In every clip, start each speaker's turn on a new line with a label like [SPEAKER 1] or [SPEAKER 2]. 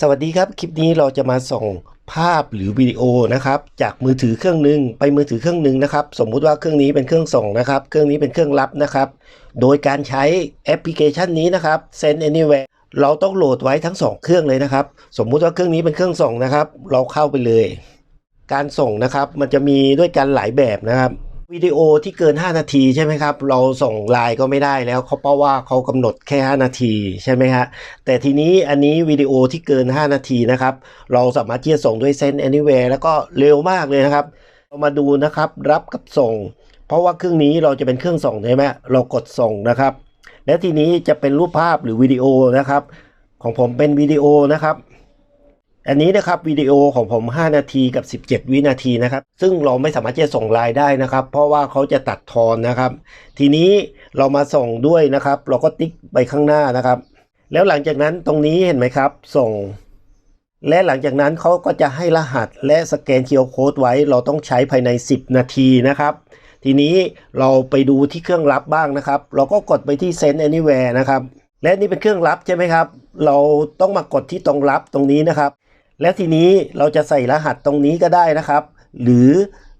[SPEAKER 1] สวัสดีครับ คลิปนี้เราจะมาส่งภาพหรือวิดีโอนะครับ จากมือถือเครื่องหนึ่งไปมือถือเครื่องหนึ่งนะครับ สมมุติว่าเครื่องนี้เป็นเครื่องส่งนะครับ เครื่องนี้เป็นเครื่องรับนะครับ โดยการใช้แอปพลิเคชันนี้นะครับ Send Anywhere เราต้องโหลดไว้ทั้งสองเครื่องเลยนะครับ สมมุติว่าเครื่องนี้เป็นเครื่องส่งนะครับ เราเข้าไปเลย การส่งนะครับมันจะมีด้วยกันหลายแบบนะครับ วิดีโอที่เกิน 5 นาทีใช่ไหมครับ เราส่งไลน์ก็ไม่ได้แล้วเขาเพราะว่าเขากำหนดแค่ 5 นาทีใช่ไหมฮะแต่ทีนี้อันนี้วิดีโอที่เกิน 5 นาทีนะครับ เราสามารถที่จะส่งด้วย Send Anywhere แล้วก็เร็วมากเลยนะครับเรามาดูนะครับรับกับส่ง เพราะว่าเครื่องนี้เราจะเป็นเครื่องส่งใช่ไหมเรากดส่งนะครับ และทีนี้จะเป็นรูปภาพหรือวิดีโอนะครับ ของผมเป็นวิดีโอนะครับ อันนี้นะครับวิดีโอของผม 5 นาทีกับ 17 วินาทีนะครับ ซึ่งเราไม่สามารถจะส่งไลน์ได้นะครับ เพราะว่าเขาจะตัดทอนนะครับ ทีนี้เรามาส่งด้วยนะครับ เราก็ติ๊กไปข้างหน้านะครับ แล้วหลังจากนั้นตรงนี้เห็นไหมครับ ส่ง และหลังจากนั้นเขาก็จะให้รหัสและสแกนเคียวโค้ดไว้ เราต้องใช้ภายใน 10 นาทีนะครับ ทีนี้เราไปดูที่เครื่องรับบ้างนะครับ เราก็กดไปที่ Send Anywhere นะครับและนี่เป็นเครื่องรับใช่ไหมครับ เราต้องมากดที่ตรงรับตรงนี้นะครับ และทีนี้เราจะใส่รหัสตรงนี้ก็ได้นะครับ หรือ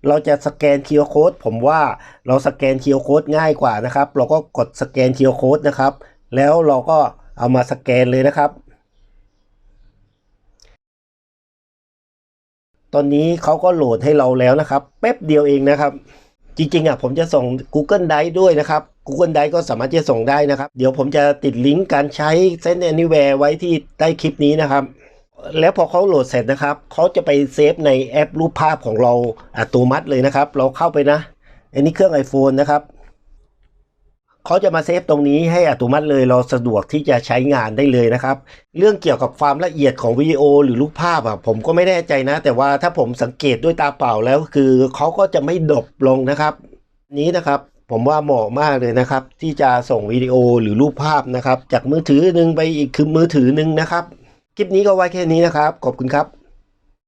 [SPEAKER 1] เราจะสแกน QR Code ผมว่าเราสแกน QR Code ง่ายกว่านะครับ เราก็กดสแกน QR Code นะครับ แล้วเราก็เอามาสแกนเลยนะครับ ตอนนี้เขาก็โหลดให้เราแล้วนะครับ แป๊บเดียวเองนะครับ จริงๆอะผมจะส่ง Google Drive ด้วยนะครับ Google Drive ก็สามารถจะส่งได้นะครับ เดี๋ยวผมจะติดลิงก์การใช้ Send Anywhere ไว้ที่ใต้คลิปนี้นะครับ แล้วพอเขาโหลดเสร็จนะครับเขาจะไปเซฟในแอปรูปภาพของเราอัตโนมัติเลยนะครับ เราเข้าไปนะ อันนี้เครื่อง iPhone นะครับเขาจะมาเซฟตรงนี้ให้อัตโนมัติเลยเราสะดวกที่จะใช้งานได้เลยนะครับ เรื่องเกี่ยวกับความละเอียดของวิดีโอหรือรูปภาพอะผมก็ไม่แน่ใจนะ แต่ว่าถ้าผมสังเกตด้วยตาเปล่าแล้ว คือเขาก็จะไม่ดบลงนะครับ นี้นะครับผมว่าเหมาะมากเลยนะครับ ที่จะส่งวิดีโอหรือรูปภาพนะครับ จากมือถือหนึ่งไปอีกคือมือถือหนึ่งนะครับ คลิปนี้ก็ไว้แค่นี้นะครับ ขอบคุณครับ